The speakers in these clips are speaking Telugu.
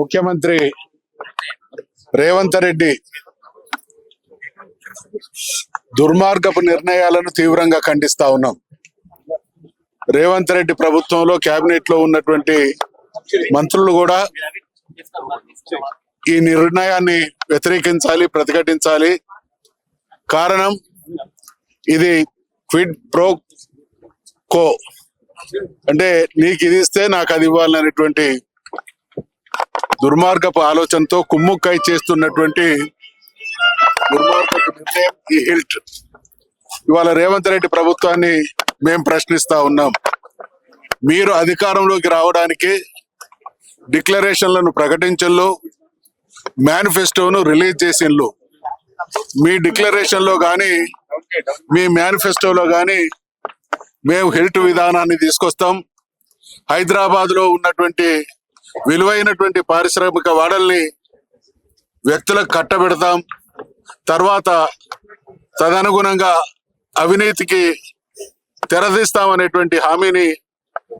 ముఖ్యమంత్రి రేవంత్ రెడ్డి దుర్మార్గపు నిర్ణయాలను తీవ్రంగా ఖండిస్తా ఉన్నాం. రేవంత్ రెడ్డి ప్రభుత్వంలో కేబినెట్లో ఉన్నటువంటి మంత్రులు కూడా ఈ నిర్ణయాన్ని వ్యతిరేకించాలి ప్రతిఘటించాలి. కారణం ఇది క్విడ్ ప్రో కో. అంటే నీకు ఇది ఇస్తే నాకు అది ఇవ్వాలనేటువంటి దుర్మార్గపు ఆలోచనతో కుమ్ముక్కై చేస్తున్నటువంటి దుర్మార్గపు నిర్ణయం ఈ హిల్ట్. ఇవాళ రేవంత్ రెడ్డి ప్రభుత్వాన్ని మేము ప్రశ్నిస్తా ఉన్నాం. మీరు అధికారంలోకి రావడానికి డిక్లరేషన్లను ప్రకటించల్లో మేనిఫెస్టోను రిలీజ్ చేసిన్లు మీ డిక్లరేషన్లో మీ మేనిఫెస్టోలో కానీ మేము హెల్ట్ విధానాన్ని తీసుకొస్తాం. హైదరాబాద్లో ఉన్నటువంటి విలువైనటువంటి పారిశ్రామిక వాడల్ని వ్యక్తులకు కట్టబెడతాం. తర్వాత తదనుగుణంగా అవినీతికి తెరదీస్తామనేటువంటి హామీని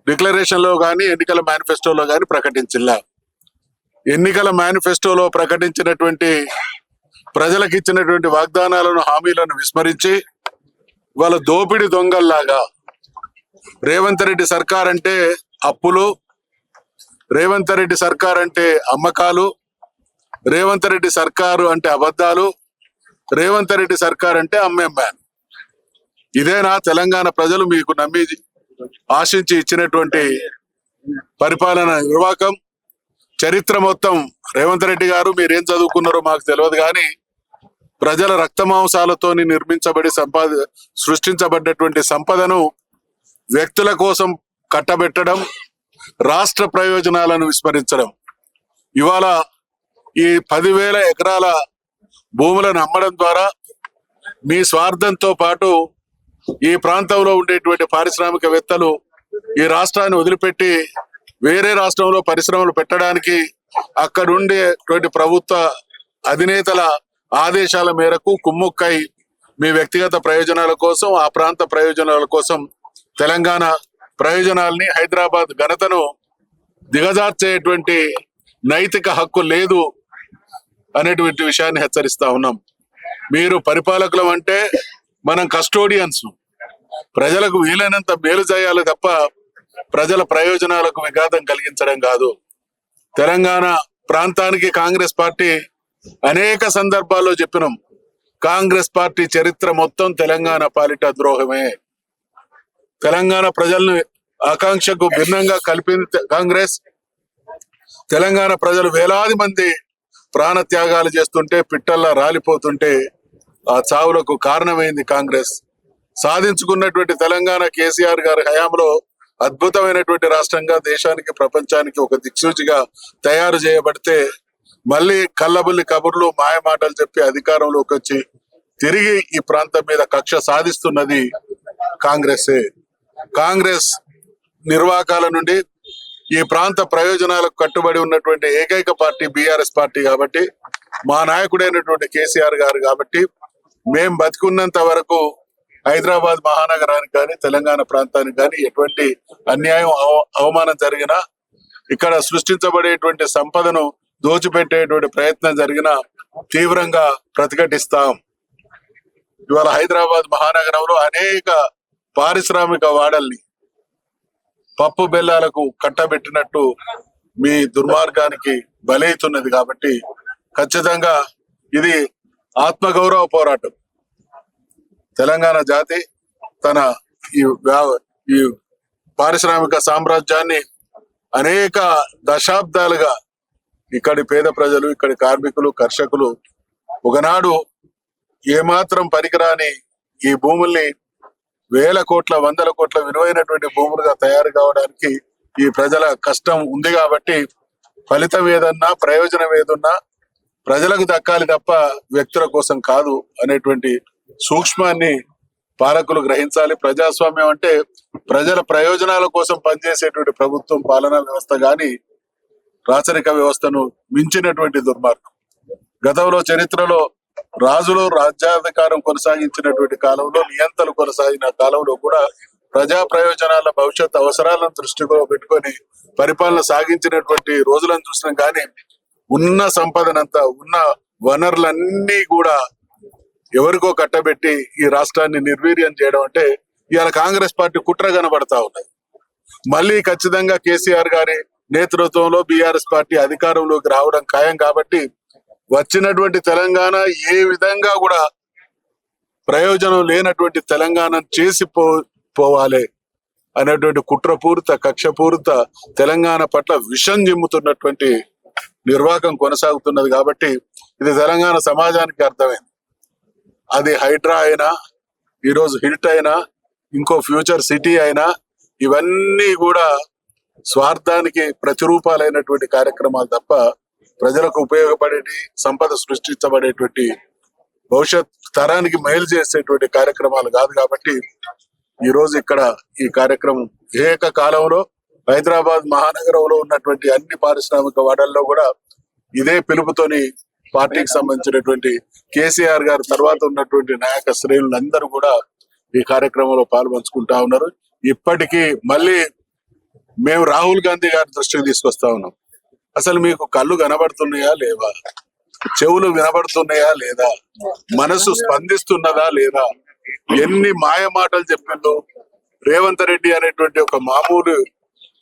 డిక్లరేషన్లో ఎన్నికల మేనిఫెస్టోలో కానీ ప్రకటించిల్లా. ఎన్నికల మేనిఫెస్టోలో ప్రకటించినటువంటి ప్రజలకు ఇచ్చినటువంటి వాగ్దానాలను హామీలను విస్మరించి వాళ్ళ దోపిడి దొంగల్లాగా రేవంత్ రెడ్డి సర్కార్ అంటే అప్పులు రేవంత్ రెడ్డి సర్కార్ అంటే అమ్మకాలు రేవంత్ రెడ్డి సర్కారు అంటే అబద్ధాలు రేవంత్ రెడ్డి సర్కార్ అంటే అమ్మేమ్మాన్ ఇదేనా తెలంగాణ ప్రజలు మీకు నమ్మి ఆశించి ఇచ్చినటువంటి పరిపాలన నిర్వాహకం. చరిత్ర మొత్తం రేవంత్ రెడ్డి గారు మీరేం చదువుకున్నారో మాకు తెలియదు కానీ ప్రజల రక్తమాంసాలతోని నిర్మించబడి సంపాద సృష్టించబడ్డటువంటి సంపదను వ్యక్తుల కోసం కట్టబెట్టడం రాష్ట్ర ప్రయోజనాలను విస్మరించడం. ఇవాళ ఈ పదివేల ఎకరాల భూములను అమ్మడం ద్వారా మీ స్వార్థంతో పాటు ఈ ప్రాంతంలో ఉండేటువంటి పారిశ్రామికవేత్తలు ఈ రాష్ట్రాన్ని వదిలిపెట్టి వేరే రాష్ట్రంలో పరిశ్రమలు పెట్టడానికి అక్కడ ఉండేటువంటి ప్రభుత్వ అధినేతల ఆదేశాల మేరకు కుమ్ముక్కై మీ వ్యక్తిగత ప్రయోజనాల కోసం ఆ ప్రాంత ప్రయోజనాల కోసం తెలంగాణ ప్రయోజనాల్ని హైదరాబాద్ ఘనతను దిగజార్చేటువంటి నైతిక హక్కు లేదు అనేటువంటి విషయాన్ని హెచ్చరిస్తా ఉన్నాం. మీరు పరిపాలకులం అంటే మనం కస్టోడియన్స్. ప్రజలకు వీలైనంత మేలు చేయాలి తప్ప ప్రజల ప్రయోజనాలకు విఘాతం కలిగించడం కాదు. తెలంగాణ ప్రాంతానికి కాంగ్రెస్ పార్టీ అనేక సందర్భాల్లో చెప్పినాం. కాంగ్రెస్ పార్టీ చరిత్ర మొత్తం తెలంగాణ పాలిట ద్రోహమే. తెలంగాణ ప్రజలను ఆకాంక్షకు భిన్నంగా కలిపింది కాంగ్రెస్. తెలంగాణ ప్రజలు వేలాది మంది ప్రాణ త్యాగాలు చేస్తుంటే పిట్టల్లా రాలిపోతుంటే ఆ చావులకు కారణమైంది కాంగ్రెస్. సాధించుకున్నటువంటి తెలంగాణ కేసీఆర్ గారి హయాంలో అద్భుతమైనటువంటి రాష్ట్రంగా దేశానికి ప్రపంచానికి ఒక దిక్సూచిగా తయారు చేయబడితే మళ్ళీ కల్లబుల్లి కబుర్లు మాయమాటలు చెప్పి అధికారంలోకి వచ్చి తిరిగి ఈ ప్రాంతం మీద కక్ష సాధిస్తున్నది కాంగ్రెసే. కాంగ్రెస్ నిర్వాహకాల నుండి ఈ ప్రాంత ప్రయోజనాలకు కట్టుబడి ఉన్నటువంటి ఏకైక పార్టీ బీఆర్ఎస్ పార్టీ కాబట్టి మా నాయకుడైనటువంటి కేసీఆర్ గారు కాబట్టి మేం బతికున్నంత వరకు హైదరాబాద్ మహానగరానికి కానీ తెలంగాణ ప్రాంతానికి కానీ ఎటువంటి అన్యాయం అవ- అవమానం జరిగినా ఇక్కడ సృష్టించబడేటువంటి సంపదను దోచిపెట్టేటువంటి ప్రయత్నం జరిగినా తీవ్రంగా ప్రతిఘటిస్తాం. ఇవాళ హైదరాబాద్ మహానగరంలో అనేక పారిశ్రామిక వాడల్ని పప్పు బెల్లాలకు కట్టబెట్టినట్టు మీ దుర్మార్గానికి బలైతున్నది కాబట్టి ఖచ్చితంగా ఇది ఆత్మగౌరవ పోరాటం. తెలంగాణ జాతి తన ఈ ఈ పారిశ్రామిక సామ్రాజ్యాన్ని అనేక దశాబ్దాలుగా ఇక్కడి పేద ప్రజలు ఇక్కడి కార్మికులు కర్షకులు ఒకనాడు ఏమాత్రం పనికిరాని ఈ భూముల్ని వేల కోట్ల వందల కోట్ల విలువైనటువంటి భూములుగా తయారు కావడానికి ఈ ప్రజల కష్టం ఉంది కాబట్టి ఫలితం ఏదన్నా ప్రయోజనం ఏదున్నా ప్రజలకు దక్కాలి తప్ప వ్యక్తుల కోసం కాదు అనేటువంటి సూక్ష్మాన్ని పాలకులు గ్రహించాలి. ప్రజాస్వామ్యం అంటే ప్రజల ప్రయోజనాల కోసం పనిచేసేటువంటి ప్రభుత్వం పాలనా వ్యవస్థ గాని రాచరిక వ్యవస్థను మించినటువంటి దుర్మార్గం. గతంలో చరిత్రలో రాజులు రాజ్యాధికారం కొనసాగించినటువంటి కాలంలో నియంతలు కొనసాగిన కాలంలో కూడా ప్రజా ప్రయోజనాల భవిష్యత్ అవసరాలను దృష్టిలో పెట్టుకొని పరిపాలన సాగించినటువంటి రోజులను చూసినాం. కానీ ఉన్న సంపదనంతా ఉన్న వనరులన్నీ కూడా ఎవరికో కట్టబెట్టి ఈ రాష్ట్రాన్ని నిర్వీర్యం చేయడం అంటే ఇవాళ కాంగ్రెస్ పార్టీ కుట్ర కనబడతా ఉన్నది. మళ్ళీ ఖచ్చితంగా కేసీఆర్ గారి నేతృత్వంలో బీఆర్ఎస్ పార్టీ అధికారంలోకి రావడం ఖాయం కాబట్టి వచ్చినటువంటి తెలంగాణ ఏ విధంగా కూడా ప్రయోజనం లేనటువంటి తెలంగాణ చేసి పో పోవాలి అనేటువంటి కుట్రపూరిత కక్షపూరిత తెలంగాణ పట్ల విషం జిమ్ముతున్నటువంటి నిర్వాహకం కొనసాగుతున్నది కాబట్టి ఇది తెలంగాణ సమాజానికి అర్థమైంది. అది హైడ్రా అయినా ఈరోజు హిల్ట్ అయినా ఇంకో ఫ్యూచర్ సిటీ అయినా ఇవన్నీ కూడా స్వార్థానికి ప్రతిరూపాలైనటువంటి కార్యక్రమాలు తప్ప ప్రజలకు ఉపయోగపడేటి సంపద సృష్టించబడేటువంటి భవిష్యత్ తరానికి మేలు చేసేటువంటి కార్యక్రమాలు కాదు కాబట్టి ఈ రోజు ఇక్కడ ఈ కార్యక్రమం ఏక కాలంలో హైదరాబాద్ మహానగరంలో ఉన్నటువంటి అన్ని పారిశ్రామిక వాడల్లో కూడా ఇదే పిలుపుతోని పార్టీకి సంబంధించినటువంటి కేసీఆర్ గారు తర్వాత ఉన్నటువంటి నాయక శ్రేణులందరూ కూడా ఈ కార్యక్రమంలో పాల్పంచుకుంటా ఉన్నారు. ఇప్పటికీ మళ్ళీ మేము రాహుల్ గాంధీ గారి దృష్టికి తీసుకొస్తా ఉన్నాం. అసలు మీకు కళ్ళు కనబడుతున్నాయా లేవా? చెవులు వినబడుతున్నాయా లేదా? మనసు స్పందిస్తున్నదా లేదా? ఎన్ని మాయ మాటలు చెప్పిందో. రేవంత్ రెడ్డి అనేటువంటి ఒక మామూలు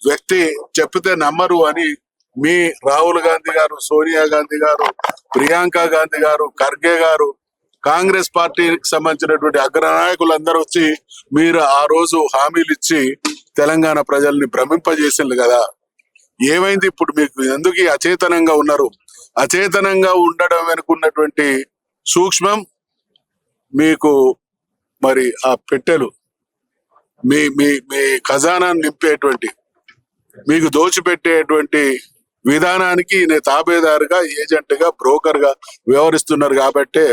వ్యక్తి చెప్తే నమ్మరు అని మీ రాహుల్ గాంధీ గారు సోనియా గాంధీ గారు ప్రియాంక గాంధీ గారు ఖర్గే గారు కాంగ్రెస్ పార్టీకి సంబంధించినటువంటి అగ్రనాయకులందరూ వచ్చి మీరు ఆ రోజు హామీలు ఇచ్చి తెలంగాణ ప్రజల్ని భ్రమింపజేసింది కదా. ఏమైంది ఇప్పుడు మీకు? ఎందుకు అచేతనంగా ఉన్నారు? అచేతనంగా ఉండడం వెనుకున్నటువంటి సూక్ష్మం మీకు మరి ఆ పెట్టెలు మీ మీ మీ ఖజానాన్ని నింపేటువంటి మీకు దోచిపెట్టేటువంటి విధానానికి నేను తాబేదారుగా ఏజెంట్గా బ్రోకర్గా వ్యవహరిస్తున్నారు కాబట్టే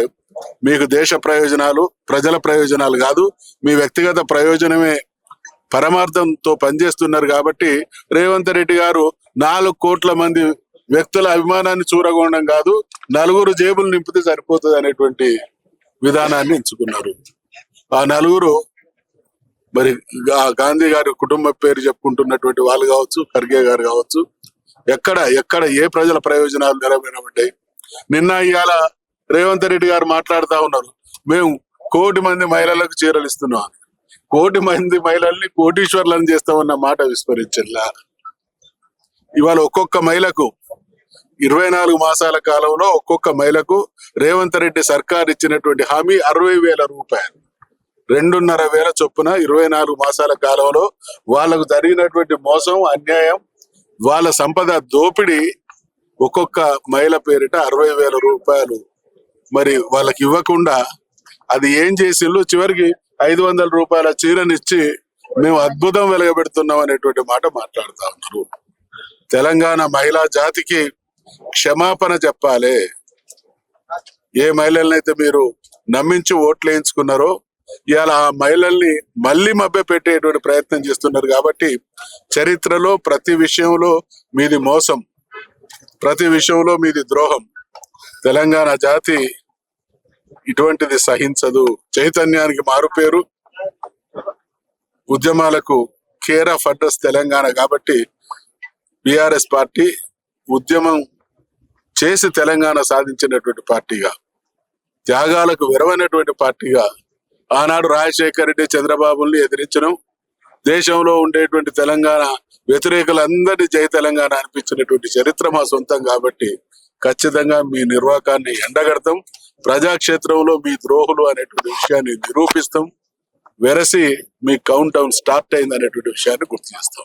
మీకు దేశ ప్రయోజనాలు ప్రజల ప్రయోజనాలు కాదు మీ వ్యక్తిగత ప్రయోజనమే పరమార్థంతో పనిచేస్తున్నారు కాబట్టి రేవంత్ రెడ్డి గారు నాలుగు కోట్ల మంది వ్యక్తుల అభిమానాన్ని చూరగొనడం కాదు నలుగురు జేబులు నింపితే సరిపోతుంది అనేటువంటి విధానాన్ని ఎంచుకున్నారు. ఆ నలుగురు మరి గాంధీ గారి కుటుంబ పేరు చెప్పుకుంటున్నటువంటి వాళ్ళు కావచ్చు ఖర్గే గారు కావచ్చు ఎక్కడ ఎక్కడ ఏ ప్రజల ప్రయోజనాలు నెరవేరబడ్డాయి? నిన్న ఇవాళ రేవంత్ రెడ్డి గారు మాట్లాడుతా ఉన్నారు. మేము కోటి మంది మహిళలకు చీరలు ఇస్తున్నాం. కోటి మంది మహిళల్ని కోటీశ్వర్లను చేస్తామన్న మాట విస్మరించల్లా ఇవాళ ఒక్కొక్క మహిళకు ఇరవై నాలుగు మాసాల కాలంలో ఒక్కొక్క మహిళకు రేవంత్ రెడ్డి సర్కార్ ఇచ్చినటువంటి హామీ అరవై వేల రూపాయలు. రెండున్నర వేల చొప్పున ఇరవై నాలుగు మాసాల కాలంలో వాళ్ళకు జరిగినటువంటి మోసం అన్యాయం వాళ్ళ సంపద దోపిడీ ఒక్కొక్క మహిళ పేరిట అరవై వేల రూపాయలు. మరి వాళ్ళకి ఇవ్వకుండా అది ఏం చేసిండ్రు చివరికి ఐదు వందల రూపాయల చీరనిచ్చి మేము అద్భుతం వెలగబెడుతున్నాం అనేటువంటి మాట మాట్లాడుతా ఉన్నారు. తెలంగాణ మహిళా జాతికి క్షమాపణ చెప్పాలి. ఏ మహిళలనైతే మీరు నమ్మించి ఓట్లు వేయించుకున్నారో ఇవాళ ఆ మహిళల్ని మళ్ళీ మభ్య పెట్టేటువంటి ప్రయత్నం చేస్తున్నారు కాబట్టి చరిత్రలో ప్రతి విషయంలో మీది మోసం ప్రతి విషయంలో మీది ద్రోహం. తెలంగాణ జాతి ఇటువంటిది సహించదు. చైతన్యానికి మారుపేరు. ఉద్యమాలకు కేర్ ఆఫ్ అడ్రస్ తెలంగాణ కాబట్టి బీఆర్ఎస్ పార్టీ ఉద్యమం చేసి తెలంగాణ సాధించినటువంటి పార్టీగా త్యాగాలకు విరవైనటువంటి పార్టీగా ఆనాడు రాజశేఖర రెడ్డి చంద్రబాబుల్ని ఎదిరించడం దేశంలో ఉండేటువంటి తెలంగాణ వ్యతిరేకులందరినీ జై తెలంగాణ అనిపించినటువంటి చరిత్ర మా సొంతం కాబట్టి ఖచ్చితంగా మీ నిర్వాకాన్ని ఎండగడతాం. ప్రజాక్షేత్రంలో మీ ద్రోహులు అనేటువంటి విషయాన్ని నిరూపిస్తాం వెరసి మీ కౌంట్ డౌన్ స్టార్ట్ అయింది అనేటువంటి విషయాన్ని గుర్తు చేస్తాం.